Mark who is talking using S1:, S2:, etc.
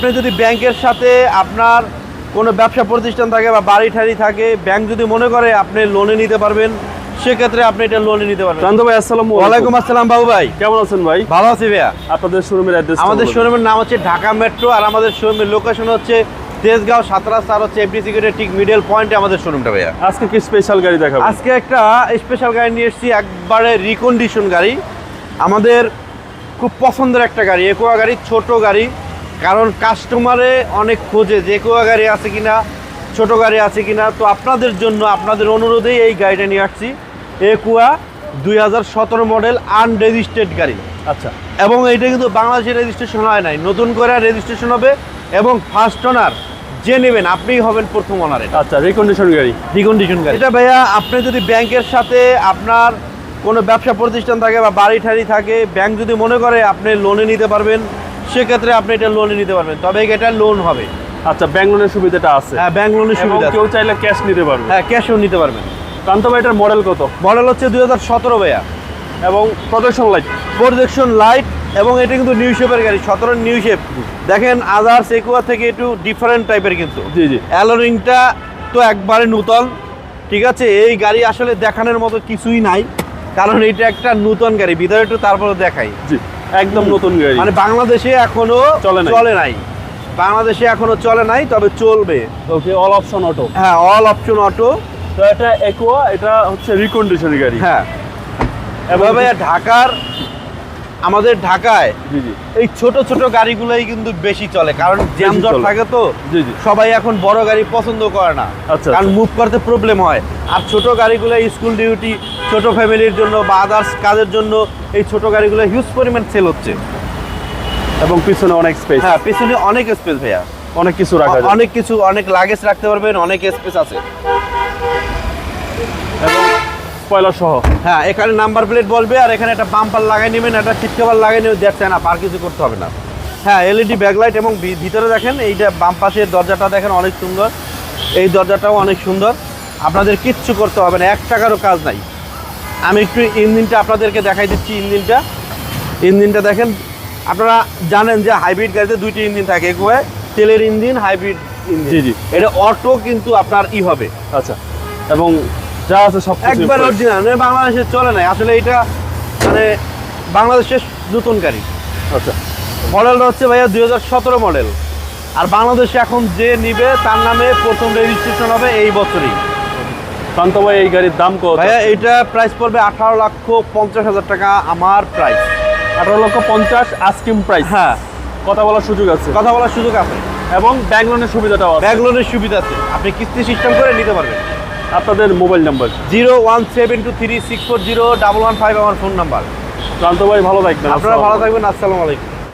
S1: আপনি যদি ব্যাংকের সাথে আপনার কোনো ব্যবসা প্রতিষ্ঠান থাকে বা বাড়ি ঠাড়ি থাকে ব্যাংক যদি মনে করে আপনি লোনে নিতে পারবেন সেক্ষেত্রে আপনি এটা লোনে নিতে পারবেন।
S2: ভাই আসসালামু
S1: ওয়ালাইকুম আসসালাম বাবু ভাই।
S2: কেমন আছেন ভাই?
S1: ভালো আছি ভাইয়া।
S2: আপনাদের শোরুমের অ্যাড্রেস
S1: আমাদের শোরুমের নাম হচ্ছে ঢাকা মেট্রো আর আমাদের শোরুমের লোকেশন হচ্ছে তেজগাঁও সাত রাস্তা আর হচ্ছে এফডি সিকিউরিটি ঠিক মিডল পয়েন্টে আমাদের শোরুমটা ভাইয়া।
S2: আজকে কি স্পেশাল গাড়ি দেখাবো?
S1: আজকে একটা স্পেশাল গাড়ি নিয়ে এসেছি একবারে রিকন্ডিশন গাড়ি। আমাদের খুব পছন্দের একটা গাড়ি একোয়া গাড়ি ছোট গাড়ি। কারণ কাস্টমারে অনেক খোঁজে যে একোয়া গাড়ি আছে কিনা ছোট গাড়ি আছে কিনা। তো আপনাদের জন্য আপনাদের অনুরোধেই এই গাড়িটা নিয়ে আসছি। একুয়া দুই হাজার সতেরো মডেল আনরেজিস্টার্ড গাড়ি।
S2: আচ্ছা।
S1: এবং এইটা কিন্তু বাংলাদেশে রেজিস্ট্রেশন হয় নাই। নতুন করে রেজিস্ট্রেশন হবে এবং ফার্স্ট ওনার যে নেবেন আপনিই হবেন প্রথম ওনার এটা।
S2: আচ্ছা রিকন্ডিশন গাড়ি।
S1: রিকন্ডিশন গাড়ি। এটা ভাইয়া আপনি যদি ব্যাংকের সাথে আপনার কোনো ব্যবসা প্রতিষ্ঠান থাকে বা বাড়ি ঠাড়ি থাকে ব্যাংক যদি মনে করে আপনি লোনে নিতে পারবেন সেক্ষেত্রে আপনি এটা লোনে নিতে পারবেন। তবে এটা লোন হবে।
S2: আচ্ছা ব্যাংক লোনের সুবিধাটা আছে।
S1: হ্যাঁ ব্যাংক লোনের সুবিধা
S2: কেউ চাইলে ক্যাশ নিতে পারবে।
S1: হ্যাঁ ক্যাশও নিতে পারবেন।
S2: প্রান্ত ভাই এটার মডেল কত?
S1: মডেল হচ্ছে দুই হাজার সতেরো ভাইয়া।
S2: এবং প্রোটেকশন লাইট
S1: প্রজেকশন লাইট এবং এটা কিন্তু নিউ শেপের গাড়ি সতেরো নিউ শেপ দেখেন আদার্স একুয়া থেকে একটু ডিফারেন্ট টাইপের কিন্তু।
S2: জি জি।
S1: অ্যালোরিংটা তো একবারে নূতন। ঠিক আছে? এই গাড়ি আসলে দেখানোর মতো কিছুই নাই। কারণ এটা একটা নূতন গাড়ি। ভিতরে একটু তারপরে দেখাই।
S2: জি। একদম নতুন গাড়ি।
S1: মানে বাংলাদেশে এখনও
S2: চলে নাই।
S1: চলে নাই। বাংলাদেশে এখনও চলে নাই তবে চলবে।
S2: ওকে অল অপশন অটো
S1: হ্যাঁ অল অপশন অটো
S2: তো এটা একোয়া এটা হচ্ছে রিকন্ডিশন গাড়ি।
S1: হ্যাঁ। এভাবে ঢাকার আমাদের ঢাকায় এই ছোট ছোট গাড়িগুলোই কিন্তু বেশি চলে। কারণ জ্যামজট। থাকে তো সবাই এখন বড় গাড়ি পছন্দ করে না।
S2: আচ্ছা,
S1: কারণ
S2: আচ্ছা।
S1: মুভ করতে প্রবলেম হয়। আর ছোট গাড়িগুলো স্কুল ডিউটি ছোট ফ্যামিলির জন্য বা আদার্স কাজের জন্য এই ছোট গাড়িগুলো হিউজ পরিমাণ সেল হচ্ছে।
S2: এবং পিছনে অনেক স্পেস
S1: হ্যাঁ পিছনে অনেক স্পেস ভাইয়া।
S2: অনেক কিছু রাখা যায়।
S1: অনেক কিছু অনেক লাগেজ রাখতে পারবেন অনেক স্পেস আছে।
S2: এবং স্পয়লার সহ?
S1: হ্যাঁ এখানে নাম্বার প্লেট বলবে আর এখানে একটা বাম্পার লাগাই নেবেন একটা সিট কভার লাগাই নেবেন দেখছেন না আর কিছু করতে হবে না। হ্যাঁ এলইডি ব্যাকলাইট এবং ভিতরে দেখেন এইটা বাম পাশের দরজাটা দেখেন অনেক সুন্দর। এই দরজাটাও অনেক সুন্দর। আপনাদের কিচ্ছু করতে হবে না এক টাকারও কাজ নাই। আমি একটু ইঞ্জিনটা আপনাদেরকে দেখাই দিচ্ছি ইঞ্জিনটা। ইঞ্জিনটা দেখেন আপনারা জানেন যে হাইব্রিড গাড়িতে দুইটি ইঞ্জিন থাকে একবারে তেলের ইঞ্জিন হাইব্রিড ইঞ্জিন। এটা অটো কিন্তু আপনার ই হবে।
S2: আচ্ছা। এবং যা আছে সব
S1: একবার অরিজিনাল মানে বাংলাদেশে চলে নাই। আসলে এটা মানে বাংলাদেশের নতুন গাড়ি।
S2: আচ্ছা।
S1: মডেলটা হচ্ছে ভাইয়া দুই হাজার সতেরো মডেল। আর বাংলাদেশে এখন যে নিবে তার নামে প্রথম রেজিস্ট্রেশন হবে এই বছরই।
S2: প্রান্ত ভাই এই গাড়ির দাম কত?
S1: ভাইয়া এটা প্রাইস পড়বে আঠারো লক্ষ পঞ্চাশ হাজার টাকা আমার প্রাইস
S2: আঠারো লক্ষ পঞ্চাশ আস্কিম প্রাইস
S1: হ্যাঁ।
S2: কথা বলার সুযোগ আছে?
S1: কথা বলার সুযোগ আছে।
S2: এবং ব্যাংক লোনের সুবিধাটাও আছে।
S1: ব্যাংক লোনের সুবিধা আছে। আপনি কিস্তি সিস্টেম করে নিতে পারবেন।
S2: আপনাদের mobile number.
S1: Zero one seven two three six four zero double one five আমার ফোন নাম্বার।
S2: প্রান্ত ভাই ভালো থাকবেন
S1: আপনারা ভালো থাকবেন আসসালামু আলাইকুম।